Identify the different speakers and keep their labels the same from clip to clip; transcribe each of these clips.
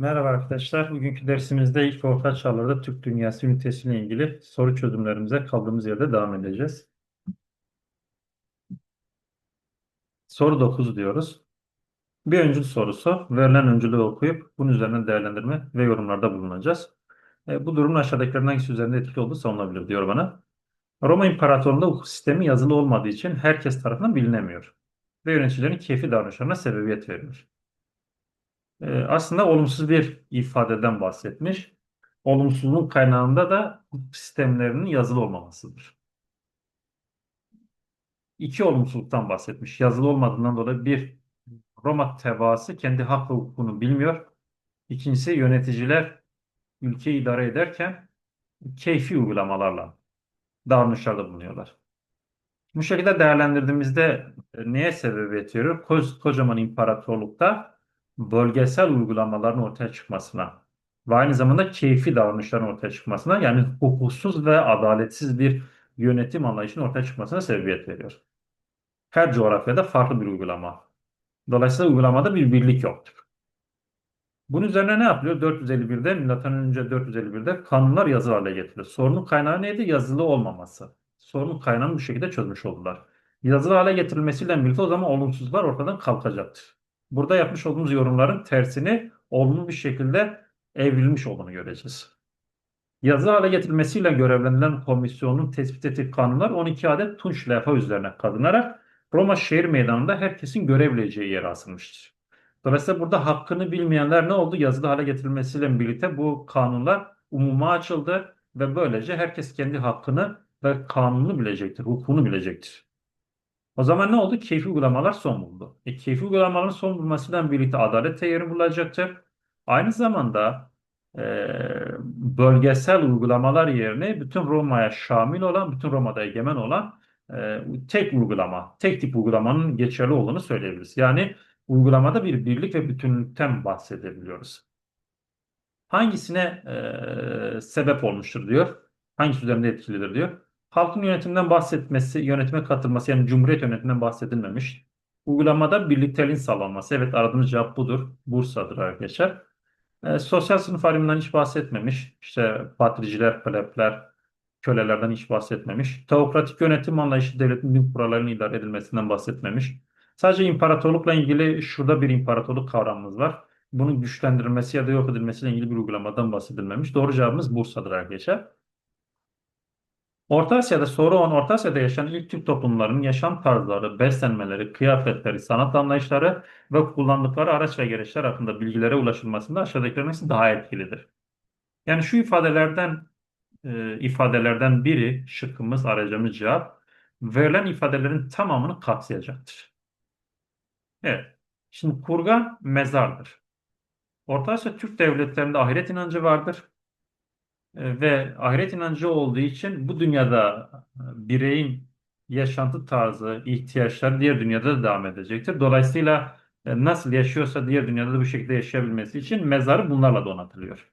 Speaker 1: Merhaba arkadaşlar. Bugünkü dersimizde ilk orta çağlarda Türk dünyası ünitesiyle ilgili soru çözümlerimize kaldığımız yerde devam edeceğiz. Soru 9 diyoruz. Bir öncül sorusu. Verilen öncülü okuyup bunun üzerine değerlendirme ve yorumlarda bulunacağız. E, bu durumun aşağıdakilerden hangisi üzerinde etkili olduğu savunulabilir diyor bana. Roma İmparatorluğu'nda hukuk sistemi yazılı olmadığı için herkes tarafından bilinemiyor. Ve yöneticilerin keyfi davranışlarına sebebiyet veriyor. E, aslında olumsuz bir ifadeden bahsetmiş. Olumsuzluğun kaynağında da sistemlerinin yazılı olmamasıdır. İki olumsuzluktan bahsetmiş. Yazılı olmadığından dolayı bir Roma tebaası kendi hak ve hukukunu bilmiyor. İkincisi yöneticiler ülkeyi idare ederken keyfi uygulamalarla davranışlarda bulunuyorlar. Bu şekilde değerlendirdiğimizde e, neye sebebiyet veriyor? Koz, kocaman imparatorlukta bölgesel uygulamaların ortaya çıkmasına ve aynı zamanda keyfi davranışların ortaya çıkmasına yani hukuksuz ve adaletsiz bir yönetim anlayışının ortaya çıkmasına sebebiyet veriyor. Her coğrafyada farklı bir uygulama. Dolayısıyla uygulamada bir birlik yoktur. Bunun üzerine ne yapılıyor? 451'de, milattan önce 451'de kanunlar yazılı hale getiriliyor. Sorunun kaynağı neydi? Yazılı olmaması. Sorunun kaynağını bu şekilde çözmüş oldular. Yazılı hale getirilmesiyle birlikte o zaman olumsuzlar ortadan kalkacaktır. Burada yapmış olduğumuz yorumların tersini olumlu bir şekilde evrilmiş olduğunu göreceğiz. Yazı hale getirilmesiyle görevlendirilen komisyonun tespit ettiği kanunlar 12 adet tunç levha üzerine kadınarak Roma şehir meydanında herkesin görebileceği yere asılmıştır. Dolayısıyla burada hakkını bilmeyenler ne oldu? Yazılı hale getirilmesiyle birlikte bu kanunlar umuma açıldı ve böylece herkes kendi hakkını ve kanunu bilecektir, hukukunu bilecektir. O zaman ne oldu? Keyfi uygulamalar son buldu. E, keyfi uygulamaların son bulmasıyla birlikte adalet yerini bulacaktır. Aynı zamanda e, bölgesel uygulamalar yerine bütün Roma'ya şamil olan, bütün Roma'da egemen olan e, tek uygulama, tek tip uygulamanın geçerli olduğunu söyleyebiliriz. Yani uygulamada bir birlik ve bütünlükten bahsedebiliyoruz. Hangisine e, sebep olmuştur diyor. Hangisi üzerinde etkilidir diyor. Halkın yönetiminden bahsetmesi, yönetime katılması yani Cumhuriyet yönetiminden bahsedilmemiş. Uygulamada birlikteliğin sağlanması. Evet aradığımız cevap budur. Bursa'dır arkadaşlar. E, sosyal sınıf ayrımından hiç bahsetmemiş. İşte patriciler, plebler, kölelerden hiç bahsetmemiş. Teokratik yönetim anlayışı devletin din kurallarının idare edilmesinden bahsetmemiş. Sadece imparatorlukla ilgili şurada bir imparatorluk kavramımız var. Bunun güçlendirilmesi ya da yok edilmesiyle ilgili bir uygulamadan bahsedilmemiş. Doğru cevabımız Bursa'dır arkadaşlar. Orta Asya'da soru 10, Orta Asya'da yaşayan ilk Türk toplumlarının yaşam tarzları, beslenmeleri, kıyafetleri, sanat anlayışları ve kullandıkları araç ve gereçler hakkında bilgilere ulaşılmasında aşağıdakilerin hangisi daha etkilidir? Yani şu ifadelerden e, ifadelerden biri şıkkımız arayacağımız cevap verilen ifadelerin tamamını kapsayacaktır. Evet. Şimdi kurgan mezardır. Orta Asya Türk devletlerinde ahiret inancı vardır. E, ve ahiret inancı olduğu için bu dünyada e, bireyin yaşantı tarzı, ihtiyaçları diğer dünyada da devam edecektir. Dolayısıyla e, nasıl yaşıyorsa diğer dünyada da bu şekilde yaşayabilmesi için mezarı bunlarla donatılıyor.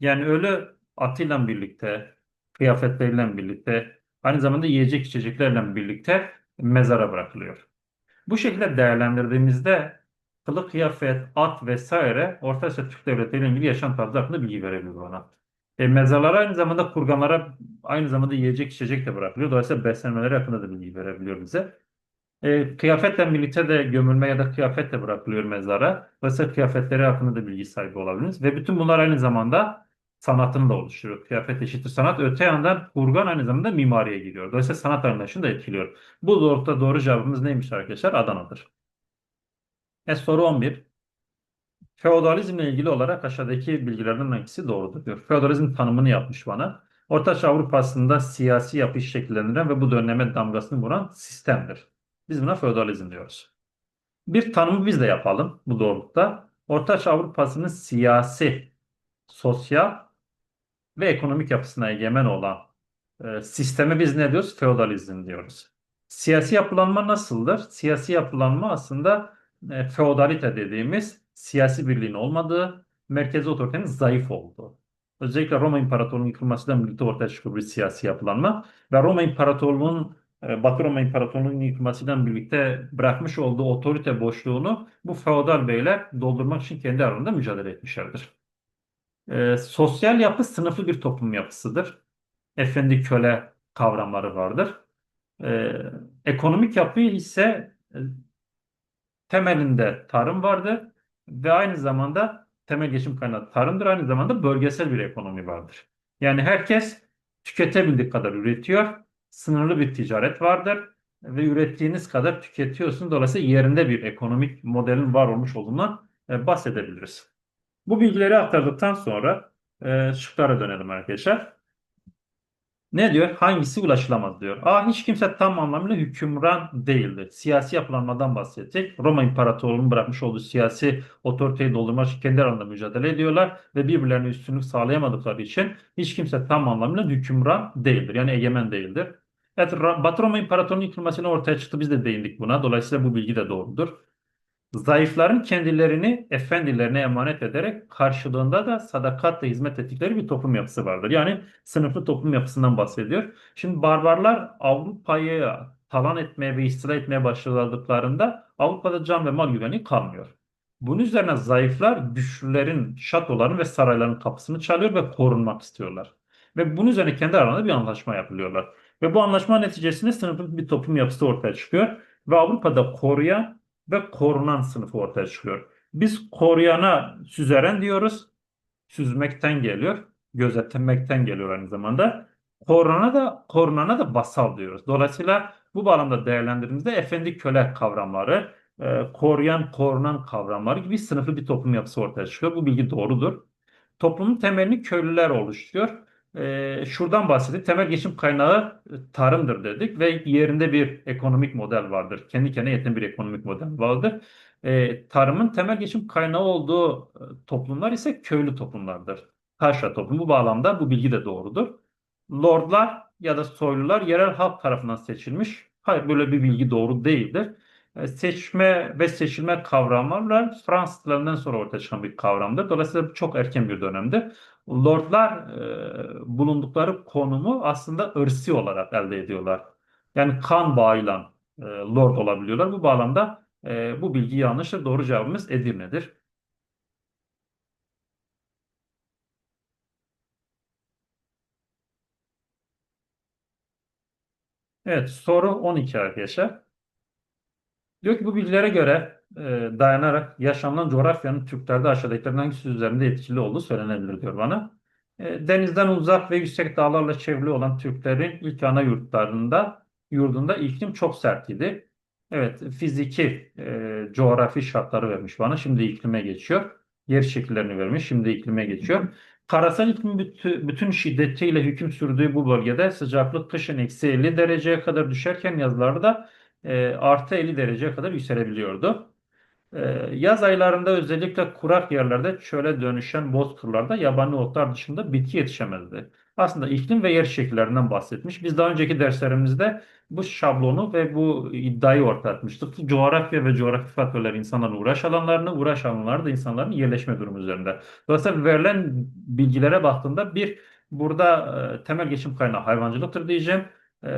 Speaker 1: Yani ölü atıyla birlikte, kıyafetleriyle birlikte, aynı zamanda yiyecek içeceklerle birlikte mezara bırakılıyor. Bu şekilde değerlendirdiğimizde kılık, kıyafet, at vesaire Orta Asya Türk devletleriyle ilgili yaşam tarzı hakkında bilgi verebilir bana. E, mezarlara aynı zamanda kurganlara aynı zamanda yiyecek içecek de bırakılıyor. Dolayısıyla beslenmeleri hakkında da bilgi verebiliyor bize. E, kıyafetle birlikte de gömülme ya da kıyafet de bırakılıyor mezara. Dolayısıyla kıyafetleri hakkında da bilgi sahibi olabiliriz. Ve bütün bunlar aynı zamanda sanatını da oluşturuyor. Kıyafet eşittir sanat. Öte yandan kurgan aynı zamanda mimariye giriyor. Dolayısıyla sanat anlayışını da etkiliyor. Bu doğrultuda doğru cevabımız neymiş arkadaşlar? Adana'dır. E, soru 11. Feodalizmle ilgili olarak aşağıdaki bilgilerden hangisi doğrudur diyor. Feodalizm tanımını yapmış bana. Ortaçağ Avrupa'sında siyasi yapış şekillendiren ve bu döneme damgasını vuran sistemdir. Biz buna feodalizm diyoruz. Bir tanımı biz de yapalım bu doğrultuda. Ortaçağ Avrupa'sının siyasi, sosyal ve ekonomik yapısına egemen olan e, sisteme biz ne diyoruz? Feodalizm diyoruz. Siyasi yapılanma nasıldır? Siyasi yapılanma aslında e, feodalite dediğimiz siyasi birliğin olmadığı, merkezi otoritenin zayıf olduğu. Özellikle Roma İmparatorluğu'nun yıkılmasıyla birlikte ortaya çıkıyor bir siyasi yapılanma ve Roma İmparatorluğu'nun e, Batı Roma İmparatorluğu'nun yıkılmasıyla birlikte bırakmış olduğu otorite boşluğunu bu feodal beyler doldurmak için kendi aralarında mücadele etmişlerdir. E, sosyal yapı sınıflı bir toplum yapısıdır. Efendi köle kavramları vardır. E, ekonomik yapı ise e, temelinde tarım vardır ve aynı zamanda temel geçim kaynağı tarımdır. Aynı zamanda bölgesel bir ekonomi vardır. Yani herkes tüketebildiği kadar üretiyor. Sınırlı bir ticaret vardır ve ürettiğiniz kadar tüketiyorsun. Dolayısıyla yerinde bir ekonomik modelin var olmuş olduğundan e, bahsedebiliriz. Bu bilgileri aktardıktan sonra e, şıklara dönelim arkadaşlar. Ne diyor? Hangisi ulaşılamaz diyor. A. Hiç kimse tam anlamıyla hükümran değildi. Siyasi yapılanmadan bahsedecek. Roma İmparatorluğu'nun bırakmış olduğu siyasi otoriteyi doldurmak için kendi aralarında mücadele ediyorlar ve birbirlerine üstünlük sağlayamadıkları için hiç kimse tam anlamıyla hükümran değildir. Yani egemen değildir. Evet, Batı Roma İmparatorluğu'nun yıkılmasıyla ortaya çıktı. Biz de değindik buna. Dolayısıyla bu bilgi de doğrudur. Zayıfların kendilerini efendilerine emanet ederek karşılığında da sadakatle hizmet ettikleri bir toplum yapısı vardır. Yani sınıflı toplum yapısından bahsediyor. Şimdi barbarlar Avrupa'yı talan etmeye ve istila etmeye başladıklarında Avrupa'da can ve mal güvenliği kalmıyor. Bunun üzerine zayıflar güçlülerin şatoların ve sarayların kapısını çalıyor ve korunmak istiyorlar. Ve bunun üzerine kendi aralarında bir anlaşma yapılıyorlar. Ve bu anlaşma neticesinde sınıflı bir toplum yapısı ortaya çıkıyor. Ve Avrupa'da koruyan ve korunan sınıfı ortaya çıkıyor. Biz koruyana süzeren diyoruz. Süzmekten geliyor. Gözetlemekten geliyor aynı zamanda. Korunana da korunana da basal diyoruz. Dolayısıyla bu bağlamda değerlendirdiğimizde efendi köle kavramları, e, koruyan korunan kavramları gibi sınıflı bir toplum yapısı ortaya çıkıyor. Bu bilgi doğrudur. Toplumun temelini köylüler oluşturuyor e, şuradan bahsettik. Temel geçim kaynağı e, tarımdır dedik ve yerinde bir ekonomik model vardır. Kendi kendine yeten bir ekonomik model vardır. E, tarımın temel geçim kaynağı olduğu e, toplumlar ise köylü toplumlardır. Taşra toplumu bu bağlamda bu bilgi de doğrudur. Lordlar ya da soylular yerel halk tarafından seçilmiş. Hayır böyle bir bilgi doğru değildir. E, seçme ve seçilme kavramları Fransızlardan sonra ortaya çıkan bir kavramdır. Dolayısıyla çok erken bir dönemdir. Lordlar e, bulundukları konumu aslında ırsi olarak elde ediyorlar. Yani kan bağıyla e, lord olabiliyorlar. Bu bağlamda e, bu bilgi yanlıştır. Doğru cevabımız Edirne'dir. Evet soru 12 arkadaşlar. Diyor ki bu bilgilere göre e, dayanarak yaşanılan coğrafyanın Türklerde aşağıdakilerden hangisi üzerinde etkili olduğu söylenebilir diyor bana. E, denizden uzak ve yüksek dağlarla çevrili olan Türklerin ilk ana yurtlarında yurdunda iklim çok sert idi. Evet fiziki e, coğrafi şartları vermiş bana. Şimdi iklime geçiyor. Yer şekillerini vermiş. Şimdi iklime geçiyor. Karasal iklim bütün şiddetiyle hüküm sürdüğü bu bölgede sıcaklık kışın eksi 50 dereceye kadar düşerken yazlarda e, artı 50 dereceye kadar yükselebiliyordu. E, yaz aylarında özellikle kurak yerlerde çöle dönüşen bozkırlarda yabani otlar dışında bitki yetişemezdi. Aslında iklim ve yer şekillerinden bahsetmiş. Biz daha önceki derslerimizde bu şablonu ve bu iddiayı ortaya atmıştık. Coğrafya ve coğrafi faktörler insanların uğraş alanlarını, uğraş alanları da insanların yerleşme durumu üzerinde. Dolayısıyla verilen bilgilere baktığında bir burada e, temel geçim kaynağı hayvancılıktır diyeceğim e,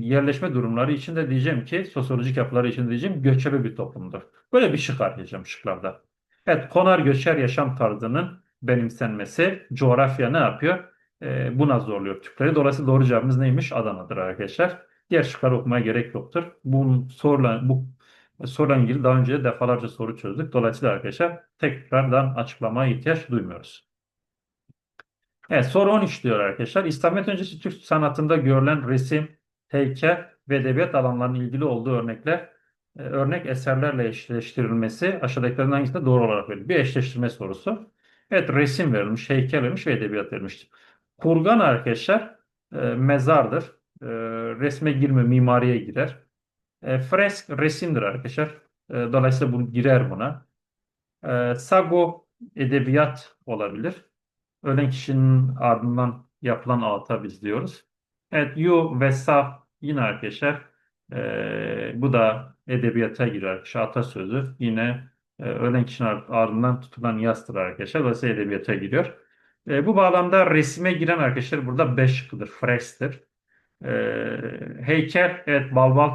Speaker 1: yerleşme durumları için de diyeceğim ki sosyolojik yapıları için diyeceğim göçebe bir toplumdur. Böyle bir şık arayacağım şıklarda. Evet konar göçer yaşam tarzının benimsenmesi coğrafya ne yapıyor? E, buna zorluyor Türkleri. Dolayısıyla doğru cevabımız neymiş? Adana'dır arkadaşlar. Diğer şıkları okumaya gerek yoktur. Bu sorulan, bu soruyla ilgili daha önce de defalarca soru çözdük. Dolayısıyla arkadaşlar tekrardan açıklamaya ihtiyaç duymuyoruz. Evet soru 13 diyor arkadaşlar. İslamiyet öncesi Türk sanatında görülen resim, heykel ve edebiyat alanlarının ilgili olduğu örnekler, e, örnek eserlerle eşleştirilmesi aşağıdakilerden hangisinde doğru olarak verilmiş? Bir eşleştirme sorusu. Evet resim verilmiş, heykel verilmiş ve edebiyat verilmiş. Kurgan arkadaşlar e, mezardır. E, resme girme, mimariye girer. E, fresk resimdir arkadaşlar. E, dolayısıyla bu girer buna. E, sago edebiyat olabilir. Ölen kişinin ardından yapılan ağıta biz diyoruz. Evet, yu ve sa yine arkadaşlar e, bu da edebiyata girer. Şata sözü yine e, ölen kişinin ardından tutulan yastır arkadaşlar. Dolayısıyla edebiyata giriyor. E, bu bağlamda resime giren arkadaşlar burada 5 şıkkıdır. Fresk'tir. E, heykel, evet Balbal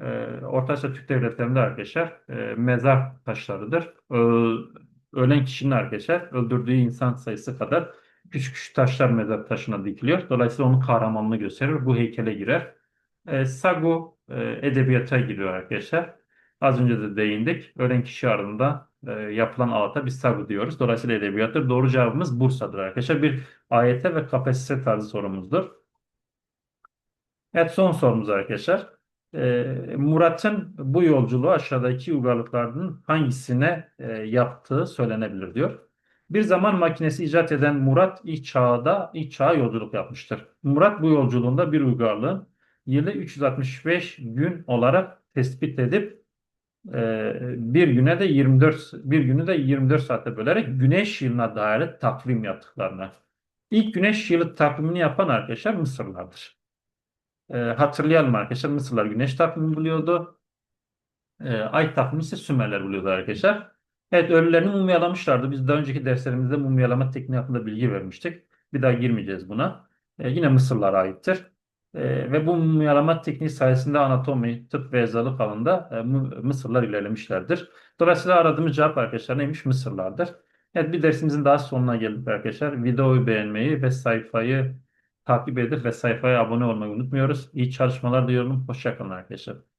Speaker 1: e, Orta Asya Türk devletlerinde arkadaşlar e, mezar taşlarıdır. E, ölen kişinin arkadaşlar öldürdüğü insan sayısı kadar küçük küçük taşlar mezar taşına dikiliyor. Dolayısıyla onun kahramanlığı gösterir. Bu heykele girer. E, Sagu e, edebiyata giriyor arkadaşlar. Az önce de değindik. Ölen kişi ardında e, yapılan ağıta biz sagu diyoruz. Dolayısıyla edebiyattır. Doğru cevabımız Bursa'dır arkadaşlar. Bir AYT ve KPSS tarzı sorumuzdur. Evet son sorumuz arkadaşlar. Ee, Murat'ın bu yolculuğu aşağıdaki uygarlıklardan hangisine e, yaptığı söylenebilir diyor. Bir zaman makinesi icat eden Murat ilk çağda ilk çağa yolculuk yapmıştır. Murat bu yolculuğunda bir uygarlığın yılı 365 gün olarak tespit edip e, bir güne de 24 bir günü de 24 saate bölerek güneş yılına dair takvim yaptıklarını. İlk güneş yılı takvimini yapan arkadaşlar Mısırlardır. E, hatırlayalım arkadaşlar Mısırlar güneş takvimi buluyordu. E, ay takvimi ise Sümerler buluyordu arkadaşlar. Evet ölülerini mumyalamışlardı. Biz daha önceki derslerimizde mumyalama tekniği hakkında bilgi vermiştik. Bir daha girmeyeceğiz buna. E, yine Mısırlara aittir. E, ve bu mumyalama tekniği sayesinde anatomi, tıp ve eczacılık alanında e, Mısırlar ilerlemişlerdir. Dolayısıyla aradığımız cevap arkadaşlar neymiş? Mısırlardır. Evet bir dersimizin daha sonuna geldik arkadaşlar. Videoyu beğenmeyi ve sayfayı takip edip ve sayfaya abone olmayı unutmuyoruz. İyi çalışmalar diliyorum. Hoşçakalın arkadaşlar.